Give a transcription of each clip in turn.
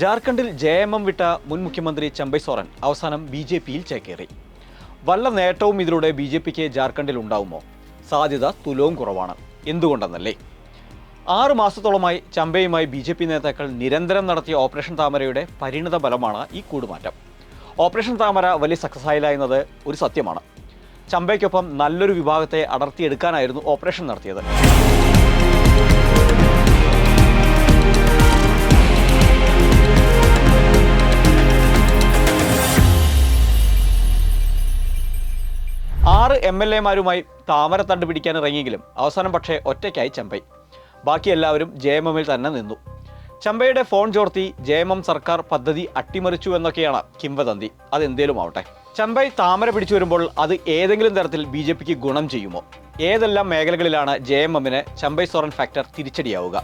ജാർഖണ്ഡിൽ J M M വിട്ട മുൻ മുഖ്യമന്ത്രി ചമ്പൈ സോറൻ അവസാനം ബി ജെ പിയിൽ ചേക്കേറി. വല്ല നേട്ടവും ഇതിലൂടെ ബി ജെ പിക്ക് ജാർഖണ്ഡിൽ ഉണ്ടാവുമോ? സാധ്യത തുലവും കുറവാണ്. എന്തുകൊണ്ടെന്നല്ലേ? ആറ് മാസത്തോളമായി ചമ്പയുമായി ബി ജെ പി നേതാക്കൾ നിരന്തരം നടത്തിയ ഓപ്പറേഷൻ താമരയുടെ പരിണിത ഫലമാണ് ഈ കൂടുമാറ്റം. ഓപ്പറേഷൻ താമര വലിയ സക്സസ് ആയില്ല എന്നത് ഒരു സത്യമാണ്. ചമ്പയ്ക്കൊപ്പം നല്ലൊരു വിഭാഗത്തെ അടർത്തിയെടുക്കാനായിരുന്നു ഓപ്പറേഷൻ നടത്തിയത്. എം എൽ എമാരുമായി താമരത്തണ്ട് പിടിക്കാൻ ഇറങ്ങിയെങ്കിലും അവസാനം പക്ഷേ ഒറ്റയ്ക്കായി ചമ്പൈ. ബാക്കി എല്ലാവരും ജെ എം എമ്മിൽ തന്നെ നിന്നു. ചമ്പയുടെ ഫോൺ ചോർത്തി ജെ എം എം സർക്കാർ പദ്ധതി അട്ടിമറിച്ചു എന്നൊക്കെയാണ് കിംവദന്തി. അതെന്തേലും ആവട്ടെ ചമ്പൈ താമര പിടിച്ചു വരുമ്പോൾ അത് ഏതെങ്കിലും തരത്തിൽ ബി ജെ പിക്ക് ഗുണം ചെയ്യുമോ? ഏതെല്ലാം മേഖലകളിലാണ് ജെ എം എമ്മിന് ചമ്പൈ സോറൻ ഫാക്ടർ തിരിച്ചടിയാവുക?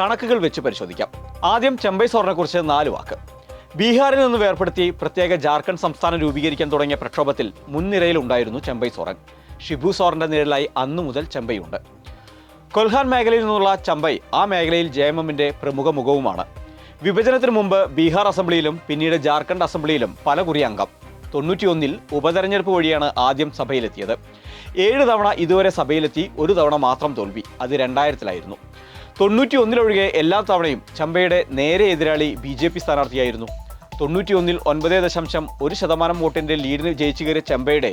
കണക്കുകൾ വെച്ച് പരിശോധിക്കാം. ആദ്യം ചമ്പൈ സോറിനെ കുറിച്ച് നാല് വാക്ക്. ബീഹാറിൽ നിന്ന് വേർപ്പെടുത്തി പ്രത്യേക ജാർഖണ്ഡ് സംസ്ഥാനം രൂപീകരിക്കാൻ തുടങ്ങിയ പ്രക്ഷോഭത്തിൽ മുൻനിരയിലുണ്ടായിരുന്നു ചെമ്പൈ സോറൻ. ഷിബു സോറന്റെ നിഴലായി അന്നു മുതൽ ചെമ്പൈയുണ്ട്. കൊൽഹാൻ മേഖലയിൽ നിന്നുള്ള ചമ്പൈ ആ മേഖലയിൽ ജയമമ്മിന്റെ പ്രമുഖ മുഖവുമാണ്. വിഭജനത്തിന് മുമ്പ് ബീഹാർ അസംബ്ലിയിലും പിന്നീട് ജാർഖണ്ഡ് അസംബ്ലിയിലും പല കുറി അംഗം. തൊണ്ണൂറ്റിയൊന്നിൽ ഉപതെരഞ്ഞെടുപ്പ് വഴിയാണ് ആദ്യം സഭയിലെത്തിയത്. ഏഴ് തവണ ഇതുവരെ സഭയിലെത്തി ഒരു തവണ മാത്രം തോൽവി. അത് രണ്ടായിരത്തിലായിരുന്നു. തൊണ്ണൂറ്റിയൊന്നിലൊഴികെ എല്ലാ തവണയും ചമ്പയുടെ നേരെ എതിരാളി ബി ജെ പി സ്ഥാനാർത്ഥിയായിരുന്നു. തൊണ്ണൂറ്റിയൊന്നിൽ ഒൻപത് ദശാംശം ഒരു ശതമാനം വോട്ടിന്റെ ലീഡിന് ജയിച്ചു കയറിയ ചെമ്പയുടെ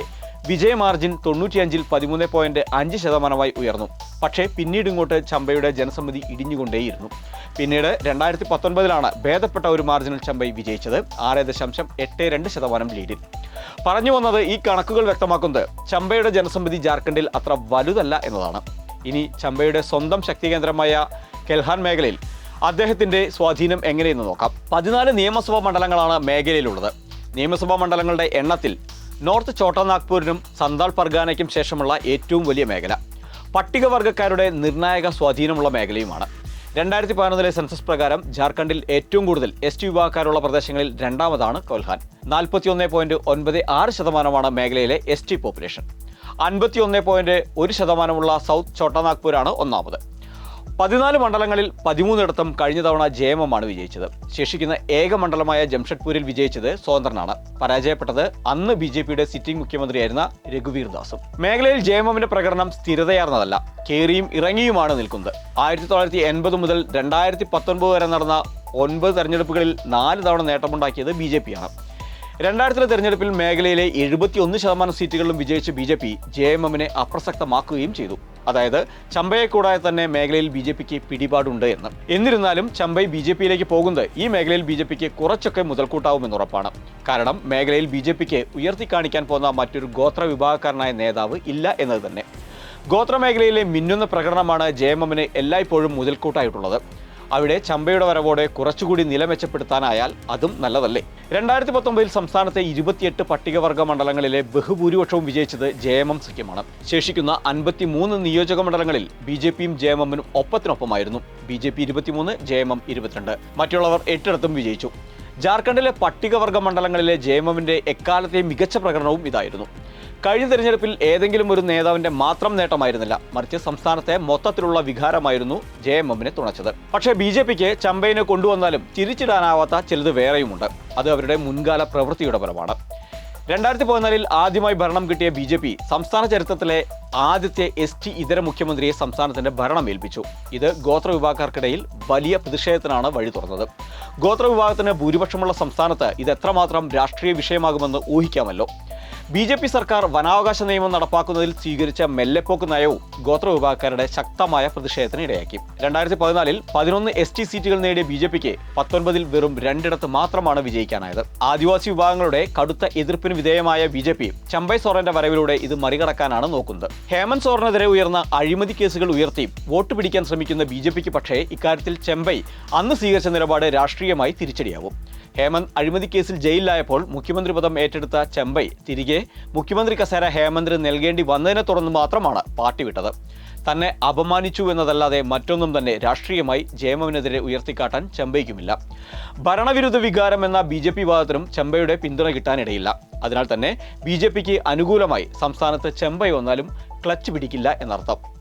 വിജയ മാർജിൻ തൊണ്ണൂറ്റിയഞ്ചിൽ പതിമൂന്ന് പോയിന്റ് അഞ്ച് ശതമാനമായി ഉയർന്നു. പക്ഷേ പിന്നീട് ഇങ്ങോട്ട് ചമ്പയുടെ ജനസമ്മതി ഇടിഞ്ഞുകൊണ്ടേയിരുന്നു. പിന്നീട് രണ്ടായിരത്തി പത്തൊൻപതിലാണ് ഭേദപ്പെട്ട ഒരു മാർജിനിൽ ചമ്പൈ വിജയിച്ചത് ആറ് ദശാംശം എട്ട് രണ്ട് ശതമാനം ലീഡിൽ. പറഞ്ഞു വന്നത് ഈ കണക്കുകൾ വ്യക്തമാക്കുന്നത് ചമ്പയുടെ ജനസമ്മതി ജാർഖണ്ഡിൽ അത്ര വലുതല്ല എന്നതാണ്. ഇനി ചമ്പയുടെ സ്വന്തം ശക്തി കേന്ദ്രമായ കെൽഹാൻ മേഖലയിൽ അദ്ദേഹത്തിന്റെ സ്വാധീനം എങ്ങനെയെന്ന് നോക്കാം. പതിനാല് നിയമസഭാ മണ്ഡലങ്ങളാണ് മേഖലയിലുള്ളത്. നിയമസഭാ മണ്ഡലങ്ങളുടെ എണ്ണത്തിൽ നോർത്ത് ചോട്ടനാഗ്പൂരിനും സന്താൾ പർഗാനയ്ക്കും ശേഷമുള്ള ഏറ്റവും വലിയ മേഖല. പട്ടികവർഗക്കാരുടെ നിർണായക സ്വാധീനമുള്ള മേഖലയുമാണ്. രണ്ടായിരത്തി പതിനൊന്നിലെ സെൻസസ് പ്രകാരം ജാർഖണ്ഡിൽ ഏറ്റവും കൂടുതൽ എസ് ടി വിഭാഗക്കാരുള്ള പ്രദേശങ്ങളിൽ രണ്ടാമതാണ് കൊൽഹാൻ. നാൽപ്പത്തിയൊന്ന് പോയിന്റ് ഒൻപത് ആറ് ശതമാനമാണ് മേഖലയിലെ എസ് ടി പോപ്പുലേഷൻ. അൻപത്തിയൊന്ന് പോയിന്റ് ഒരു ശതമാനമുള്ള സൗത്ത് ചോട്ടനാഗ്പൂരാണ് ഒന്നാമത്. പതിനാല് മണ്ഡലങ്ങളിൽ പതിമൂന്നിടത്തും കഴിഞ്ഞ തവണ ജെ എം എം ആണ് വിജയിച്ചത്. ശേഷിക്കുന്ന ഏക മണ്ഡലമായ ജംഷഡ്പൂരിൽ വിജയിച്ചത് സ്വതന്ത്രനാണ്. പരാജയപ്പെട്ടത് അന്ന് ബി ജെ പിയുടെ സിറ്റിംഗ് മുഖ്യമന്ത്രിയായിരുന്ന രഘുവീർ ദാസും. മേഖലയിൽ ജയമമിന്റെ പ്രകടനം സ്ഥിരതയാർന്നതല്ല കേറിയും ഇറങ്ങിയുമാണ് നിൽക്കുന്നത്. ആയിരത്തി തൊള്ളായിരത്തി എൺപത് മുതൽ രണ്ടായിരത്തി പത്തൊൻപത് വരെ നടന്ന ഒൻപത് തെരഞ്ഞെടുപ്പുകളിൽ നാല് തവണ നേട്ടമുണ്ടാക്കിയത് ബി ജെ പിയാണ്. രണ്ടായിരത്തിലെ തെരഞ്ഞെടുപ്പിൽ മേഖലയിലെ എഴുപത്തിയൊന്ന് ശതമാനം സീറ്റുകളിലും വിജയിച്ച B J P J M എമ്മിനെ അപ്രസക്തമാക്കുകയും ചെയ്തു. അതായത് ചമ്പയെ കൂടാതെ തന്നെ മേഖലയിൽ ബി ജെ പിക്ക് പിടിപാടുണ്ട് എന്ന്. എന്നിരുന്നാലും ചമ്പൈ ബി ജെ പിയിലേക്ക് പോകുന്നത് ഈ മേഖലയിൽ ബി ജെ പിക്ക് കുറച്ചൊക്കെ മുതൽക്കൂട്ടാവുമെന്ന് ഉറപ്പാണ്. കാരണം മേഖലയിൽ ബി ജെ പിക്ക് ഉയർത്തി കാണിക്കാൻ പോകുന്ന മറ്റൊരു ഗോത്ര വിഭാഗക്കാരനായ നേതാവ് ഇല്ല എന്നത് തന്നെ. ഗോത്ര മേഖലയിലെ മിന്നുന്ന പ്രകടനമാണ് ജെ എല്ലായ്പ്പോഴും മുതൽക്കൂട്ടായിട്ടുള്ളത്. അവിടെ ചമ്പയുടെ വരവോടെ കുറച്ചുകൂടി നില മെച്ചപ്പെടുത്താനായാൽ അതും നല്ലതല്ലേ. രണ്ടായിരത്തി പത്തൊമ്പതിൽ സംസ്ഥാനത്തെ ഇരുപത്തിയെട്ട് പട്ടികവർഗ മണ്ഡലങ്ങളിലെ ബഹുഭൂരിപക്ഷവും വിജയിച്ചത് ജെ എം എം സഖ്യമാണ്. ശേഷിക്കുന്ന അൻപത്തിമൂന്ന് നിയോജക മണ്ഡലങ്ങളിൽ ബി ജെ പിയും ജെ എം എമ്മിനും ഒപ്പത്തിനൊപ്പമായിരുന്നു. ബി ജെ പി ഇരുപത്തിമൂന്ന് ജെ എം എം ഇരുപത്തിരണ്ട്. മറ്റുള്ളവർ എട്ടിടത്തും വിജയിച്ചു. ജാർഖണ്ഡിലെ പട്ടികവർഗ മണ്ഡലങ്ങളിലെ ജെ എം എമ്മിന്റെ എക്കാലത്തെ മികച്ച പ്രകടനവും ഇതായിരുന്നു. കഴിഞ്ഞ തെരഞ്ഞെടുപ്പിൽ ഏതെങ്കിലും ഒരു നേതാവിന്റെ മാത്രം നേട്ടമായിരുന്നില്ല. മറിച്ച് സംസ്ഥാനത്തെ മൊത്തത്തിലുള്ള വികാരമായിരുന്നു ജെ എം എമ്മിനെ തുണച്ചത്. പക്ഷേ ബി ജെ പിക്ക് ചമ്പയിനെ കൊണ്ടുവന്നാലും തിരിച്ചിടാനാവാത്ത ചിലത് വേറെയുമുണ്ട്. അത് അവരുടെ മുൻകാല പ്രവൃത്തിയുടെ ഫലമാണ്. രണ്ടായിരത്തി പതിനാലിൽ ആദ്യമായി ഭരണം കിട്ടിയ ബി ജെ പി സംസ്ഥാന ചരിത്രത്തിലെ ആദ്യത്തെ എസ് ടി ഇതര മുഖ്യമന്ത്രിയെ സംസ്ഥാനത്തിന്റെ ഭരണം ഏൽപ്പിച്ചു. ഇത് ഗോത്ര വിഭാഗക്കാർക്കിടയിൽ വലിയ പ്രതിഷേധത്തിനാണ് വഴി തുറന്നത്. ഗോത്ര വിഭാഗത്തിന് ഭൂരിപക്ഷമുള്ള സംസ്ഥാനത്ത് ഇത് എത്രമാത്രം രാഷ്ട്രീയ വിഷയമാകുമെന്ന് ഊഹിക്കാമല്ലോ. ബി ജെ പി സർക്കാർ വനാവകാശ നിയമം നടപ്പാക്കുന്നതിൽ സ്വീകരിച്ച മെല്ലെപ്പോക്ക് നയവും ഗോത്ര വിഭാഗക്കാരുടെ ശക്തമായ പ്രതിഷേധത്തിന് ഇടയാക്കി രണ്ടായിരത്തി പതിനാലിൽ പതിനൊന്ന് എസ് ടി സീറ്റുകൾ നേടിയ ബി ജെ പിക്ക് പത്തൊൻപതിൽ വെറും രണ്ടിടത്ത് മാത്രമാണ് വിജയിക്കാനായത്. ആദിവാസി വിഭാഗങ്ങളുടെ കടുത്ത എതിർപ്പിന് വിധേയമായ ബി ജെ പി ചമ്പൈ സോറന്റെ വരവിലൂടെ ഇത് മറികടക്കാനാണ് നോക്കുന്നത്. ഹേമന്ത് സോറനെതിരെ ഉയർന്ന അഴിമതി കേസുകൾ ഉയർത്തി വോട്ട് പിടിക്കാൻ ശ്രമിക്കുന്ന ബി ജെ പിക്ക് പക്ഷേ ഇക്കാര്യത്തിൽ ചെമ്പൈ അന്ന് സ്വീകരിച്ച നിലപാട് രാഷ്ട്രീയമായി തിരിച്ചടിയാവും. ഹേമന്ത് അഴിമതി കേസിൽ ജയിലിലായപ്പോൾ മുഖ്യമന്ത്രി പദം ഏറ്റെടുത്ത ചെമ്പൈ തിരികെ മുഖ്യമന്ത്രി കസേര ഹേമന്തിന് നൽകേണ്ടി വന്നതിനെ തുടർന്ന് മാത്രമാണ് പാർട്ടി വിട്ടത്. തന്നെ അപമാനിച്ചു എന്നതല്ലാതെ മറ്റൊന്നും തന്നെ രാഷ്ട്രീയമായി ജയമവിനെതിരെ ഉയർത്തിക്കാട്ടാൻ ചെമ്പൈക്കുമില്ല ഭരണവിരുദ്ധ വികാരം എന്ന ബി ജെ പി വാദത്തിനും ചെമ്പയുടെ പിന്തുണ കിട്ടാനിടയില്ല. അതിനാൽ തന്നെ ബി ജെ പിക്ക് അനുകൂലമായി സംസ്ഥാനത്ത് ചെമ്പൈ വന്നാലും ക്ലച്ച് പിടിക്കില്ല എന്നർത്ഥം.